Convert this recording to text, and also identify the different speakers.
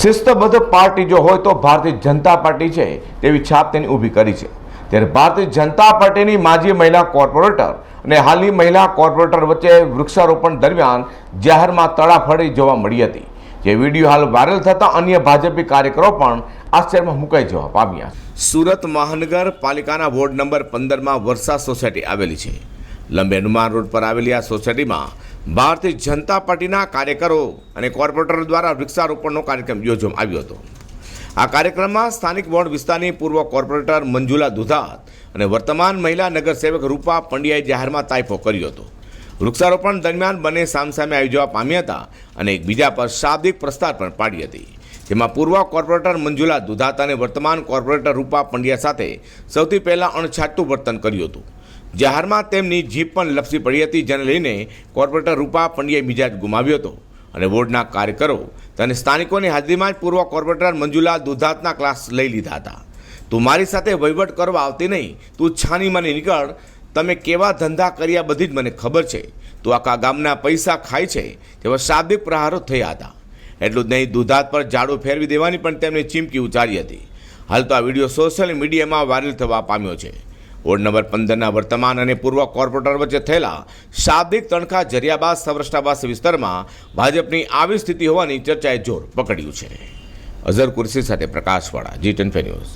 Speaker 1: શિસ્તબદ્ધ પાર્ટી જો હોય તો ભારતીય જનતા પાર્ટી છે તેવી છાપ તેની ઊભી કરી છે. ત્યારે ભારતીય જનતા પાર્ટીની માજી મહિલા કોર્પોરેટર અને હાલની મહિલા કોર્પોરેટર વચ્ચે વૃક્ષારોપણ દરમિયાન જાહેરમાં તડાફડી જોવા મળી હતી. જે વીડિયો હાલ વાયરલ થતા અન્ય ભાજપી કાર્યકરો પણ આશ્ચર્યમાં મુકાઈ જવા પામ્યા સુરત મહાનગરપાલિકાના વોર્ડ નંબર પંદરમાં વર્ષા સોસાયટી આવેલી છે. લંબે હનુમાન રોડ પર આવેલી આ સોસાયટીમાં ભારતીય જનતા પાર્ટીના કાર્યકરો અને કોર્પોરેટર દ્વારા વૃક્ષારોપણનો કાર્યક્રમ યોજવામાં આવ્યો હતો. આ કાર્યક્રમમાં સ્થાનિક વોર્ડ વિસ્તારની પૂર્વ કોર્પોરેટર મંજુલા દુધાત અને વર્તમાન મહિલા નગરસેવક રૂપા પંડ્યાએ જાહેરમાં તાઇફો કર્યો હતો. વૃક્ષારોપણ દરમિયાન બંને સામસામે આવી જવા પામ્યા હતા અને એકબીજા પર શાબ્દિક પ્રસ્તાર પણ પાડી હતી. જેમાં પૂર્વ કોર્પોરેટર મંજુલા દુધાત અને વર્તમાન કોર્પોરેટર રૂપા પંડ્યા સાથે સૌથી પહેલાં અણછાટતું વર્તન કર્યું હતું. જાહેરમાં તેમની જીપ પણ લપસી પડી હતી, જેને લઈને કોર્પોરેટર રૂપા પંડ્યાએ મિજાજ ગુમાવ્યો હતો. અને વોર્ડના કાર્યકરો અને સ્થાનિકોની હાજરીમાં જ પૂર્વ કોર્પોરેટર મંજુલા દુધાતના ક્લાસ લઈ લીધા હતા. તું મારી સાથે વહીવટ કરવા આવતી નહીં, તું છાની મને નીકળ. તમે કેવા ધંધા કર્યા બધી જ મને ખબર છે. તું આખા ગામના પૈસા ખાય છે, તેવા શાબ્દિક પ્રહારો થયા હતા. એટલું જ નહીં, દુધાત પર ઝાડુ ફેરવી દેવાની પણ તેમણે ચીમકી ઉચ્ચારી હતી. હાલ તો આ વીડિયો સોશિયલ મીડિયામાં વાયરલ થવા પામ્યો છે. વોર્ડ નંબર પંદરના વર્તમાન અને પૂર્વ કોર્પોરેટર વચ્ચે થયેલા શાબ્દિક તણખા જરિયાબાદ સૌરાષ્ટ્રાબાદ વિસ્તારમાં ભાજપની આવી સ્થિતિ હોવાની ચર્ચાએ જોર પકડ્યું છે. અઝર કુર્સી સાથે પ્રકાશવાળા જી ટેન ન્યૂઝ.